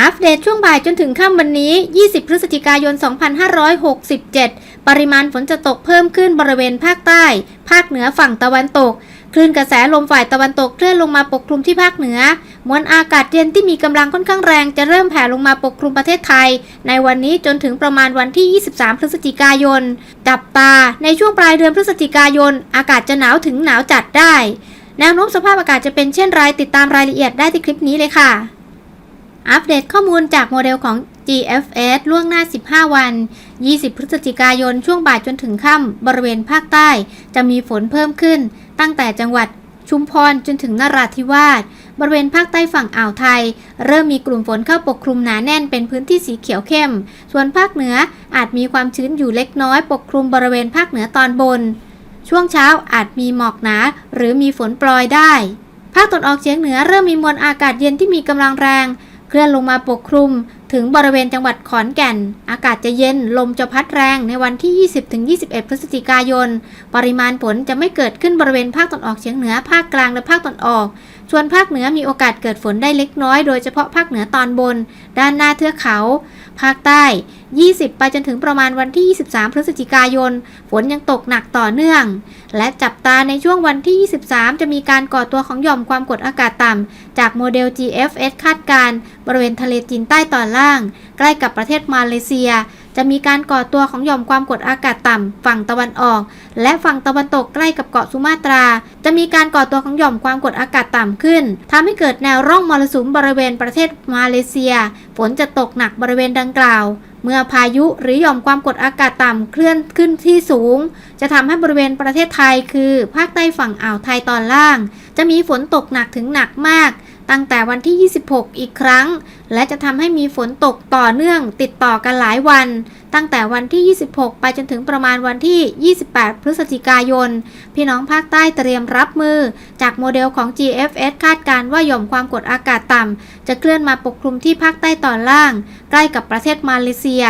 อัปเดตช่วงบ่ายจนถึงค่ำวันนี้ 20 พฤศจิกายน 2567 ปริมาณฝนจะตกเพิ่มขึ้นบริเวณภาคใต้ ภาคเหนือฝั่งตะวันตก คลื่นกระแสลมฝ่ายตะวันตกเคลื่อนลงมาปกคลุมที่ภาคเหนือ มวลอากาศเย็นที่มีกำลังค่อนข้างแรงจะเริ่มแผ่ลงมาปกคลุมประเทศไทย ในวันนี้จนถึงประมาณวันที่ 23 พฤศจิกายน จับตา ในช่วงปลายเดือนพฤศจิกายน อากาศจะหนาวถึงหนาวจัดได้ แนวโน้มสภาพอากาศจะเป็นเช่นไรติดตามรายละเอียดได้ที่คลิปนี้เลยค่ะ อัปเดตข้อมูลจากโมเดลของ GFS ล่วงหน้า 15 วัน 20 พฤศจิกายน ช่วงบ่ายจนถึงค่ำ บริเวณภาคใต้ จะมีฝนเพิ่มขึ้น ตั้งแต่จังหวัดชุมพรจนถึงนราธิวาส บริเวณภาคใต้ฝั่งอ่าวไทย เริ่มมีกลุ่มฝนเข้าปกคลุมหนาแน่นเป็นพื้นที่สีเขียวเข้ม ส่วนภาคเหนืออาจมีความชื้นอยู่เล็กน้อย ปกคลุมบริเวณภาคเหนือตอนบน ช่วงเช้าอาจมีหมอกหนา หรือมีฝนโปรยได้ ภาคตะวันออกเฉียงเหนือเริ่มมีมวลอากาศเย็นที่มีกำลังแรง เคลื่อนลงมาปกคลุมถึงบริเวณจังหวัดขอนแก่น อากาศจะเย็น ลมจะพัดแรงในวันที่ 20-21 พฤศจิกายน ปริมาณฝนจะไม่เกิดขึ้นบริเวณภาคตะวันออกเฉียงเหนือ ภาคกลางและภาคตะวันออก ส่วนภาคเหนือมีโอกาสเกิดฝนได้เล็กน้อย โดยเฉพาะภาคเหนือตอนบน ด้านหน้าเทือกเขา ภาคใต้ 20 ไปจนถึงประมาณวันที่ 23 พฤศจิกายน ฝนยังตกหนักต่อเนื่อง และจับตาในช่วงวันที่ 23 จะมีการก่อตัวของหย่อมความกดอากาศต่ำ จากโมเดล GFS คาดการณ์บริเวณทะเลจีนใต้ตอนล่าง ใกล้กับประเทศมาเลเซีย จะมีการก่อตัวของหย่อมความกดอากาศต่ำฝั่งตะวันออก และฝั่งตะวันตกใกล้กับเกาะสุมาตรา จะมีการก่อตัวของหย่อมความกดอากาศต่ำขึ้นทำให้เกิดแนวร่องมรสุมบริเวณประเทศมาเลเซีย ฝนจะตกหนักบริเวณดังกล่าวเมื่อพายุหรือหย่อมความกดอากาศต่ำเคลื่อนขึ้นที่สูง จะทำให้บริเวณประเทศไทยคือ ภาคใต้ฝั่งอ่าวไทยตอนล่าง จะมีฝนตกหนักถึงหนักมาก ตั้งแต่วันที่ 26 อีกครั้ง และจะทำให้มีฝนตกต่อเนื่องติดต่อกันหลายวัน ตั้งแต่วันที่ 26 ไปจนถึงประมาณวันที่ 28 พฤศจิกายน พี่น้องภาคใต้เตรียมรับมือ จากโมเดลของ GFS คาดการณ์ว่าหย่อมความกดอากาศต่ำจะเคลื่อนมาปกคลุมที่ภาคใต้ตอนล่าง ใกล้กับประเทศมาเลเซีย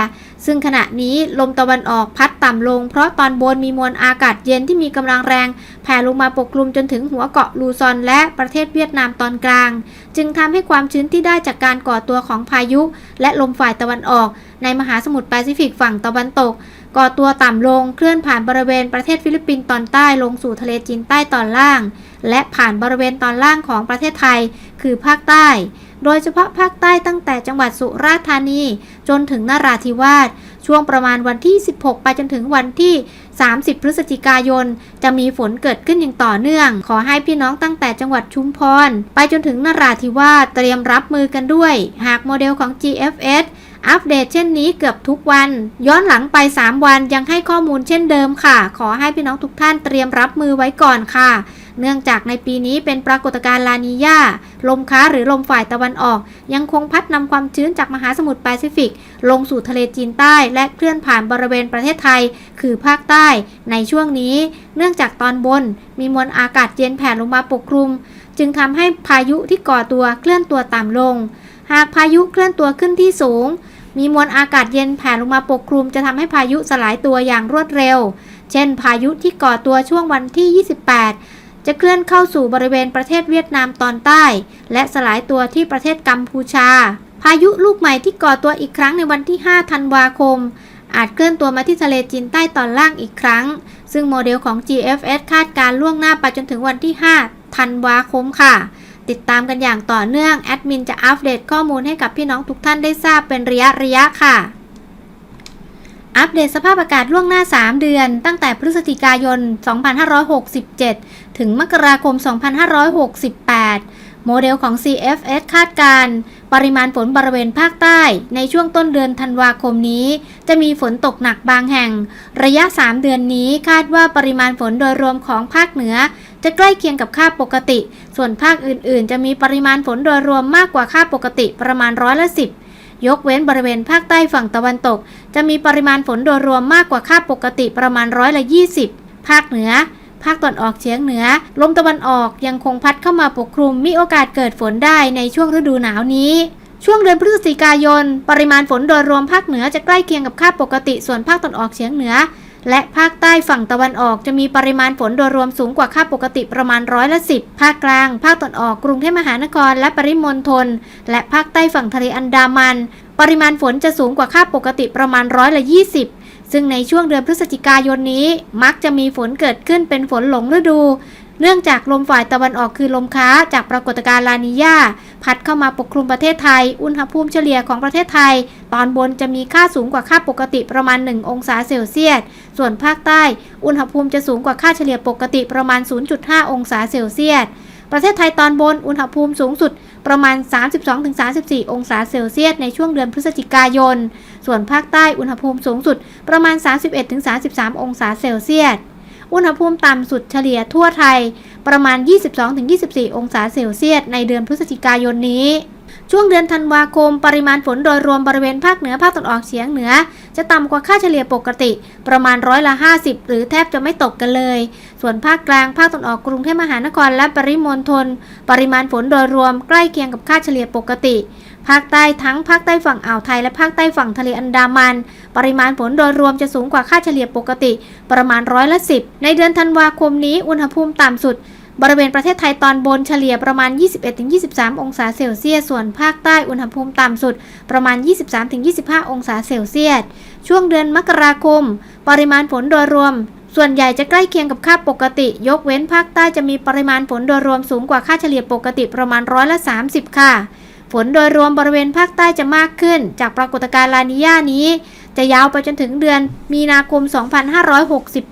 ซึ่งขณะนี้ลมตะวันออกพัดต่ำลง เพราะตอนบนมีมวลอากาศเย็นที่มีกำลังแรงแผ่ลงมาปกคลุมจนถึงหัวเกาะลูซอนและประเทศเวียดนามตอนกลาง จึงทำให้ความชื้นที่ได้จากการก่อตัวของพายุ และลมฝ่ายตะวันออก ในมหาสมุทรแปซิฟิกฝั่งตะวันตก ก่อตัวต่ำลงเคลื่อนผ่านบริเวณประเทศฟิลิปปินส์ตอนใต้ลงสู่ทะเลจีนใต้ตอนล่าง และผ่านบริเวณตอนล่างของประเทศไทย คือภาคใต้ โดยเฉพาะภาคใต้ตั้งแต่จังหวัดสุราษฎร์ธานี จนถึงนราธิวาส ช่วงประมาณวันที่ 16 ไปจนถึงวันที่ 30 พฤศจิกายน จะมีฝนเกิดขึ้นอย่างต่อเนื่อง ขอให้พี่น้องตั้งแต่จังหวัดชุมพร ไปจนถึงนราธิวาสเตรียมรับมือกันด้วย หากโมเดลของ GFS อัปเดตเช่นนี้เกือบทุกวัน ย้อนหลังไป 3 วันยังให้ข้อมูลเช่นเดิมค่ะ ขอให้พี่น้องทุกท่านเตรียมรับมือไว้ก่อนค่ะ เนื่องจากในปีนี้เป็นปรากฏการณ์ลานียาลมค้าหรือลมฝ่ายตะวันออก ยังคงพัดนำความชื้นจากมหาสมุทรแปซิฟิก ลงสู่ทะเลจีนใต้ และเคลื่อนผ่านบริเวณประเทศไทย คือภาคใต้ ในช่วงนี้ เนื่องจากตอนบน มีมวลอากาศเย็นแผ่ลงมาปกคลุม จึงทำให้พายุที่ก่อตัวเคลื่อนตัวต่ำลง หากพายุเคลื่อนตัวขึ้นที่สูง มีมวลอากาศเย็นแผ่ลงมาปกคลุม จะทำให้พายุสลายตัวอย่างรวดเร็ว เช่น พายุที่ก่อตัวช่วงวันที่ 28 จะเคลื่อนเข้าสู่บริเวณประเทศเวียดนามตอนใต้ และสลายตัวที่ประเทศกัมพูชา พายุลูกใหม่ที่ก่อตัวอีกครั้งในวันที่ 5 ธันวาคม อาจเคลื่อนตัวมาที่ทะเลจีนใต้ตอนล่างอีกครั้ง ซึ่งโมเดลของ GFS คาดการล่วงหน้าไปจนถึงวันที่ 5 ธันวาคมค่ะ ติดตามกันอย่างต่อเนื่องแอดมินจะอัปเดตข้อมูลให้กับพี่น้องทุกท่านได้ทราบเป็นระยะระยะค่ะ อัปเดตสภาพอากาศล่วงหน้า 3 เดือน ตั้งแต่พฤศจิกายน 2567 ถึงมกราคม 2568 โมเดลของ CFS คาดการณ์ปริมาณฝนบริเวณภาคใต้ ในช่วงต้นเดือนธันวาคมนี้ จะมีฝนตกหนักบางแห่ง ระยะ 3 เดือนนี้คาดว่าปริมาณฝนโดยรวมของภาคเหนือ จะใกล้เคียงกับค่าปกติ ส่วนภาคอื่น ๆ จะมีปริมาณฝนโดยรวมมากกว่าค่าปกติประมาณร้อยละสิบ ยกเว้นบริเวณภาคใต้ฝั่งตะวันตก จะมีปริมาณฝนโดยรวมมากกว่าค่าปกติประมาณร้อยละ 20 ภาคเหนือ ภาคตะวันออกเฉียงเหนือ ลมตะวันออกยังคงพัดเข้ามาปกคลุมมีโอกาสเกิดฝนได้ในช่วงฤดูหนาวนี้ ช่วงเดือนพฤศจิกายน ปริมาณฝนโดยรวมภาคเหนือจะใกล้เคียงกับค่าปกติส่วนภาคตะวันออกเฉียงเหนือ และภาคใต้ฝั่งตะวันออกจะมีปริมาณฝนโดยรวมสูงกว่าค่าปกติประมาณร้อยละสิบภาคกลาง ภาคตะวันออกกรุงเทพมหานครและปริมณฑลและภาคใต้ฝั่งทะเลอันดามัน ปริมาณฝนจะสูงกว่าค่าปกติประมาณร้อยละยี่สิบซึ่งในช่วงเดือนพฤศจิกายนนี้ มักจะมีฝนเกิดขึ้นเป็นฝนหลงฤดู เนื่องจากลมฝ่ายตะวันออกคือลมค้าจากปรากฏการณ์ลานิญาพัดเข้ามาปกคลุมประเทศไทย อุณหภูมิเฉลี่ยของประเทศไทย ตอนบนจะมีค่าสูงกว่าค่าปกติประมาณ 1 องศาเซลเซียส ส่วนภาคใต้ อุณหภูมิจะสูงกว่าค่าเฉลี่ยปกติประมาณ 0.5 องศาเซลเซียส ประเทศไทยตอนบน อุณหภูมิสูงสุดประมาณ 32-34 องศาเซลเซียส ในช่วงเดือนพฤศจิกายน ส่วนภาคใต้อุณหภูมิสูงสุดประมาณ 31-33 องศาเซลเซียส อุณหภูมิต่ำสุดเฉลี่ยทั่วไทย ประมาณ 22-24 องศาเซลเซียส ในเดือนพฤศจิกายนนี้ ช่วงเดือนธันวาคม ปริมาณฝนโดยรวมบริเวณภาคเหนือภาคตะวันออกเฉียงเหนือ จะต่ำกว่าค่าเฉลี่ยปกติ ประมาณร้อยละ 50 หรือแทบจะไม่ตกกันเลย ส่วนภาคกลางภาคตะวันออกกรุงเทพมหานครและปริมณฑลปริมาณฝนโดยรวมใกล้เคียงกับค่าเฉลี่ยปกติ ภาคใต้ทั้งภาคใต้ฝั่งอ่าวไทยและภาคใต้ฝั่งทะเลอันดามัน ปริมาณฝนโดยรวมจะสูงกว่าค่าเฉลี่ยปกติ ประมาณร้อยละ10ในเดือนธันวาคมนี้อุณหภูมิต่ำสุด บริเวณประเทศไทยตอนบนเฉลี่ยประมาณ 21-23 องศาเซลเซียส ส่วนภาคใต้อุณหภูมิต่ำสุด ประมาณ 23-25 องศาเซลเซียส ช่วงเดือนมกราคม ปริมาณฝนโดยรวมส่วนใหญ่จะใกล้เคียงกับค่าปกติ ยกเว้นภาคใต้จะมีปริมาณฝนโดยรวมสูงกว่าค่าเฉลี่ยปกติประมาณร้อยละ 30 ค่ะ ฝนโดยรวมบริเวณภาคใต้จะมากขึ้น จากปรากฏการณ์ลานิญานี้ จะยาวไปจนถึงเดือนมีนาคม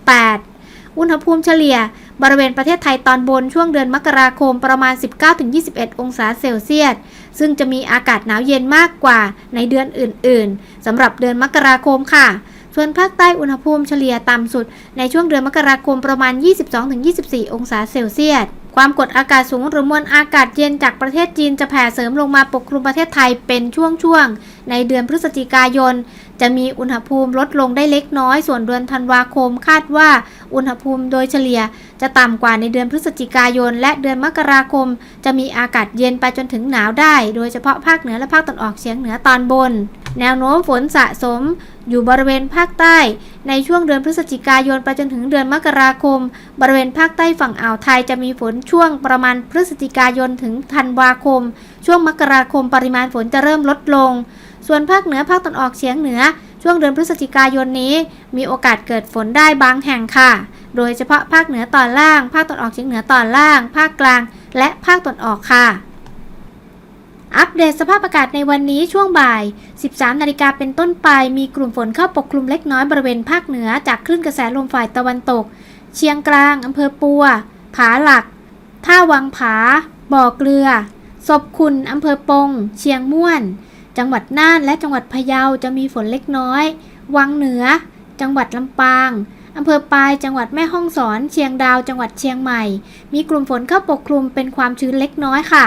2568 อุณหภูมิเฉลี่ยบริเวณประเทศไทยตอนบนช่วงเดือนมกราคมประมาณ 19-21 องศาเซลเซียส ซึ่งจะมีอากาศหนาวเย็นมากกว่าในเดือนอื่นๆสำหรับเดือนมกราคมค่ะ ส่วนภาคใต้อุณหภูมิเฉลี่ยต่ำสุดในช่วงเดือนมกราคมประมาณ 22-24 องศาเซลเซียส ความกดอากาศสูงหรือมวลอากาศเย็นจากประเทศจีนจะแผ่เสริมลงมาปกคลุมประเทศไทยเป็นช่วงๆ ในเดือนพฤศจิกายน จะมีอุณหภูมิลดลงได้เล็กน้อย ส่วนเดือนธันวาคมคาดว่าอุณหภูมิโดยเฉลี่ย จะต่ำกว่าในเดือนพฤศจิกายน และเดือนมกราคม จะมีอากาศเย็นไปจนถึงหนาวได้ โดยเฉพาะภาคเหนือและภาคตะวันออกเฉียงเหนือตอนบน แนวโน้มฝนสะสมอยู่บริเวณภาคใต้ ในช่วงเดือนพฤศจิกายนไปจนถึงเดือนมกราคม บริเวณภาคใต้ฝั่งอ่าวไทยจะมีฝนช่วงประมาณพฤศจิกายนถึงธันวาคม ช่วงมกราคมปริมาณฝนจะเริ่มลดลง ส่วนภาคเหนือภาคตะวันออกเฉียงเหนือ ช่วงเดือนพฤศจิกายนนี้ มีโอกาสเกิดฝนได้บางแห่งค่ะ โดยเฉพาะภาคเหนือตอนล่าง ภาคตะวันออกเฉียงเหนือตอนล่าง ภาคกลาง และภาคตะวันออกค่ะ อัปเดตสภาพอากาศในวันนี้ช่วงบ่าย 13 นาฬิกาเป็นต้นไป มีกลุ่มฝนเข้าปกคลุมเล็กน้อยบริเวณภาคเหนือ จากคลื่นกระแสลมฝ่ายตะวันตก เชียงกลาง อำเภอปัว ผาหลัก ท่าวังผา บ่อเกลือ ศพคุณอำเภอปง เชียงม่วน จังหวัดน่านและจังหวัดพะเยาจะมีฝนเล็กน้อย วังเหนือ จังหวัดลำปางอำเภอปาย จังหวัดแม่ฮ่องสอน เชียงดาว จังหวัดเชียงใหม่ มีกลุ่มฝนเข้าปกคลุมเป็นความชื้นเล็กน้อยค่ะ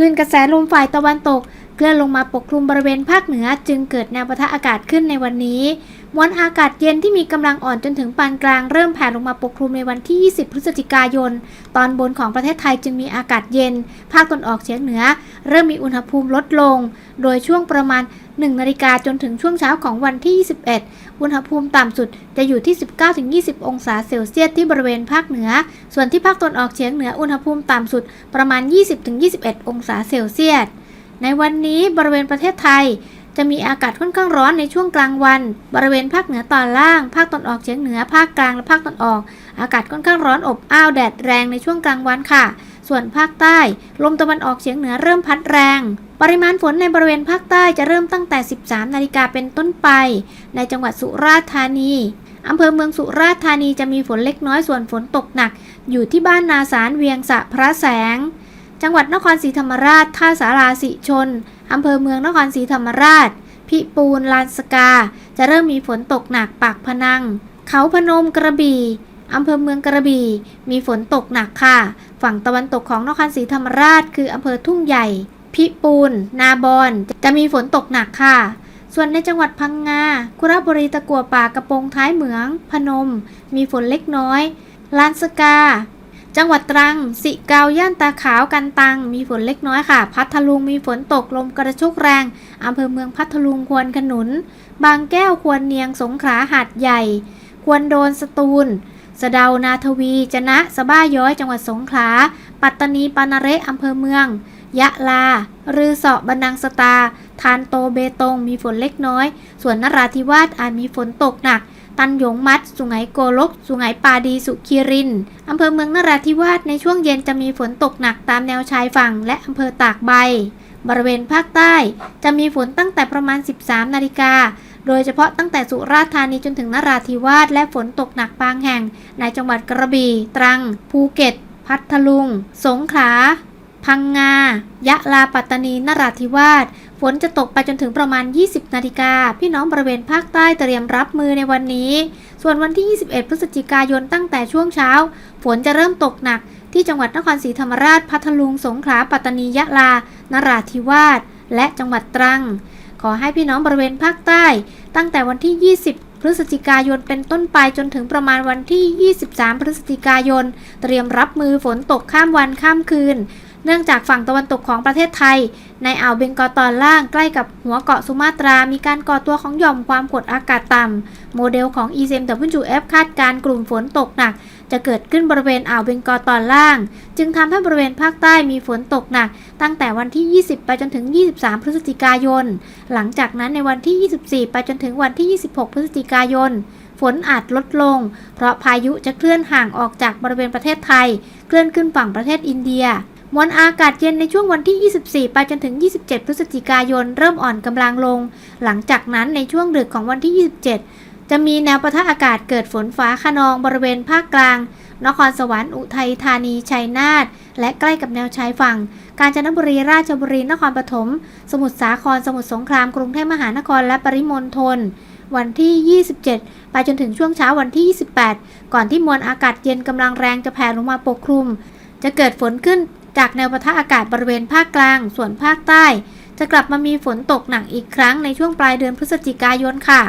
ลื่นกระแสลมฝ่ายตะวันตก เคลื่อนลงมาปกคลุมบริเวณภาคเหนือจึงเกิดแนวปะทะอากาศขึ้นในวันนี้มวลอากาศเย็นที่มีกำลังอ่อนจนถึงปานกลางเริ่มแผ่ลงมาปกคลุมในวันที่ 20 พฤศจิกายน ตอนบนของประเทศไทยจึงมีอากาศเย็น ภาคตะวันออกเฉียงเหนือ เริ่มมีอุณหภูมิลดลง โดยช่วงประมาณ 1 นาฬิกาจนถึงช่วงเช้าของวันที่ 21 อุณหภูมิต่ำสุดจะอยู่ที่ 19-20 องศาเซลเซียสที่บริเวณภาคเหนือ ส่วนที่ภาคตะวันออกเฉียงเหนืออุณหภูมิต่ำสุดประมาณ 20-21 องศาเซลเซียส ในวันนี้บริเวณประเทศไทย จะมีอากาศค่อนข้างร้อนในช่วงกลางวัน บริเวณภาคเหนือตอนล่าง ภาคตะวันออกเฉียงเหนือ ภาคกลางและภาคตะวันออก อากาศค่อนข้างร้อนอบอ้าวแดดแรงในช่วงกลางวันค่ะ ส่วนภาคใต้ ลมตะวันออกเฉียงเหนือเริ่มพัดแรง ปริมาณฝนในบริเวณภาคใต้จะเริ่มตั้งแต่ 13 นาฬิกาเป็นต้นไป ในจังหวัดสุราษฎร์ธานีอำเภอเมืองสุราษฎร์ธานีจะมีฝนเล็กน้อยส่วนฝนตกหนัก อยู่ที่บ้านนาสารเวียงสะพระแสง จังหวัดนครศรีธรรมราช ท่าสาราสิชน อำเภอเมืองนครศรีธรรมราช พิปูนลานสกา จะเริ่มมีฝนตกหนักปากพนัง เขาพนมกระบี่อำเภอเมืองกระบี่ มีฝนตกหนักค่ะ ฝั่งตะวันตกของนครศรีธรรมราช คืออำเภอทุ่งใหญ่ พิปูน นาบอน จะมีฝนตกหนักค่ะ ส่วนในจังหวัดพังงา คุระบุรีตะกัวป่ากระโปรงท้ายเหมือง พนม มีฝนเล็กน้อย ลานสกา จังหวัดตรัง สิเกาย่านตาขาวกันตัง มีฝนเล็กน้อยค่ะ พัทลุงมีฝนตกลมกระโชกแรงอำเภอเมืองพัทลุงควรขนุน บางแก้วควรเนียงสงขลาหาดใหญ่ ควนโดนสตูล สะเดานาทวี จนะสะบ้าย้อย จังหวัดสงขลา ปัตตานีปานาเรอำเภอเมือง ยะลา รือเสาะบันนังสตา ทานโตเบตง มีฝนเล็กน้อย ส่วนนราธิวาสอาจมีฝนตกหนัก ตันยงมัด สุไหงโกลก สุไหงปาดีสุขีริน อำเภอเมืองนราธิวาสในช่วงเย็นจะมีฝนตกหนักตามแนวชายฝั่ง และอำเภอตากใบ บริเวณภาคใต้ จะมีฝนตั้งแต่ประมาณ 13 นาฬิกา โดยเฉพาะตั้งแต่สุราษฎร์ธานีจนถึงนราธิวาสและฝนตกหนักบางแห่ง ในจังหวัดกระบี่ ตรัง ภูเก็ต พัทลุง สงขลาพังงา ยะลา ปัตตานี นราธิวาส ฝนจะตกไปจนถึงประมาณ 20 นาฬิกา พี่น้องบริเวณภาคใต้เตรียมรับมือในวันนี้ ส่วนวันที่ 21 พฤศจิกายนตั้งแต่ช่วงเช้า ฝนจะเริ่มตกหนัก ที่จังหวัดนครศรีธรรมราช พัทลุง สงขลา ปัตตานี ยะลา นราธิวาส และจังหวัดตรัง ขอให้พี่น้องบริเวณภาคใต้ ตั้งแต่วันที่ 20พฤศจิกายนเป็นต้นไปจนถึงประมาณวันที่ 23 พฤศจิกายน เตรียมรับมือฝนตกข้ามวันข้ามคืน เนื่องจากฝั่งตะวันตกของประเทศไทย ในอ่าวเบงกอลตอนล่างใกล้กับหัวเกาะสุมาตรา มีการก่อตัวของหย่อมความกดอากาศต่ำ โมเดลของ ECMWF คาดการณ์กลุ่มฝนตกหนัก จะเกิดขึ้นบริเวณอ่าวเบงกอลตอนล่าง จึงทำให้บริเวณภาคใต้มีฝนตกหนัก ตั้งแต่วันที่ 20 ไปจนถึง 23 พฤศจิกายน หลังจากนั้นในวันที่ 24 ไปจนถึงวันที่ 26 พฤศจิกายนฝนอาจลดลง เพราะพายุจะเคลื่อนห่างออกจากบริเวณประเทศไทย เคลื่อนขึ้นฝั่งประเทศอินเดีย มวลอากาศเย็นในช่วงวันที่ 24 ไปจนถึง 27 พฤศจิกายน เริ่มอ่อนกำลังลง หลังจากนั้นในช่วงดึกของวันที่ 27 จะมีแนวปะทะอากาศเกิดฝนฟ้าขนองบริเวณภาคกลาง นครสวรรค์อุทัยธานีชัยนาทและใกล้กับแนวชายฝั่ง กาญจนบุรีราชบุรีนครปฐมสมุทรสาครสมุทรสงครามกรุงเทพมหานครและปริมณฑลวันที่ 27 ไปจนถึงช่วงเช้าวันที่ 28 ก่อนที่มวลอากาศเย็นกำลังแรงจะแผ่ลงมาปกคลุม จะเกิดฝนขึ้น จากแนวปะทะอากาศบริเวณภาคกลาง ส่วนภาคใต้ จะกลับมามีฝนตกหนักอีกครั้งในช่วงปลายเดือนพฤศจิกายนค่ะ